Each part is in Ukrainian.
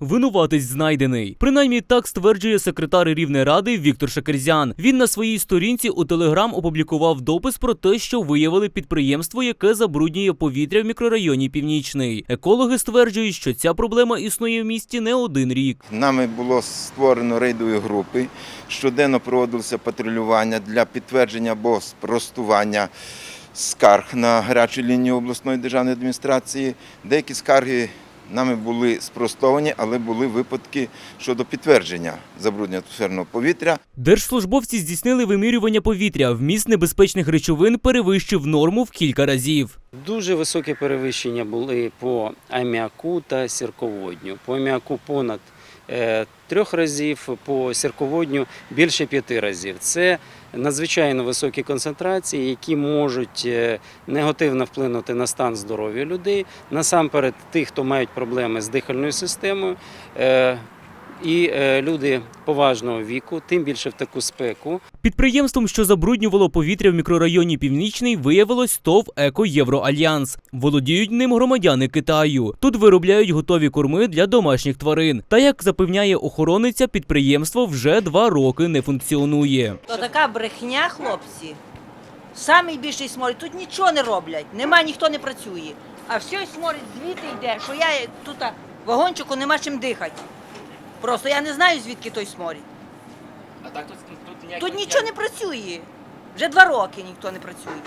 Винуватець знайдений. Принаймні так стверджує секретар Рівнеради Віктор Шакерзян. Він на своїй сторінці у Телеграм опублікував допис про те, що виявили підприємство, яке забруднює повітря в мікрорайоні Північний. Екологи стверджують, що ця проблема існує в місті не один рік. Нами було створено рейдові групи. Щоденно проводилося патрулювання для підтвердження або спростування скарг на гарячу лінію обласної державної адміністрації. Деякі скарги нами були спростовані, але були випадки щодо підтвердження забруднення атмосферного повітря. Держслужбовці здійснили вимірювання повітря. Вміст небезпечних речовин перевищив норму в кілька разів. Дуже високі перевищення були по аміаку та сірководню. По аміаку понад трьох разів, по сірководню більше п'яти разів. Це надзвичайно високі концентрації, які можуть е, негативно вплинути на стан здоров'я людей, насамперед тих, хто мають проблеми з дихальною системою. І е, люди поважного віку, тим більше в таку спеку, Підприємством, що забруднювало повітря в мікрорайоні Північний, виявилось ТОВ Еко Євроальянс. Володіють ним громадяни Китаю. Тут виробляють готові корми для домашніх тварин. Та як запевняє охорониця, підприємство вже два роки не функціонує. То така брехня, хлопці. Самий більший сморід. Тут нічого не роблять, нема, ніхто не працює. А все сморід звідти йде, що я тут вагончику нема чим дихати. Просто я не знаю, звідки той сморід. А так тут, тут, ніяк- Тут нічого не працює. Вже два роки ніхто не працює.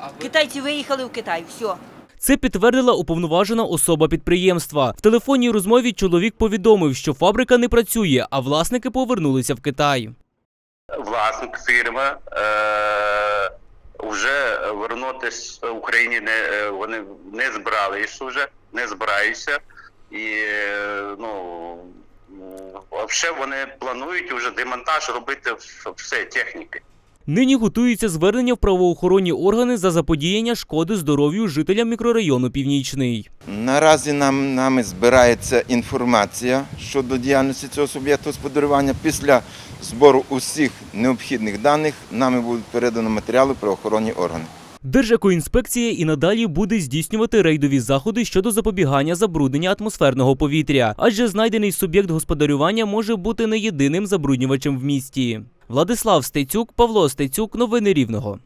А ви- Китайці виїхали в Китай, все. Це підтвердила уповноважена особа підприємства. В телефонній розмові чоловік повідомив, що фабрика не працює, а власники повернулися в Китай. власник фірми е, вже вернутись в Україні не е, вони не збиралися вже, не збираються. І е, ну взагалі вони планують вже демонтаж робити все техніки. Нині готується звернення в правоохоронні органи за заподіяння шкоди здоров'ю жителям мікрорайону Північний. Наразі нам нами збирається інформація щодо діяльності цього суб'єкту господарювання. Після збору усіх необхідних даних нами будуть передано матеріали правоохоронні органи. Держекоінспекція і надалі буде здійснювати рейдові заходи щодо запобігання забруднення атмосферного повітря, адже знайдений суб'єкт господарювання може бути не єдиним забруднювачем в місті. Владислав Стецюк, Павло Стецюк, новини Рівного.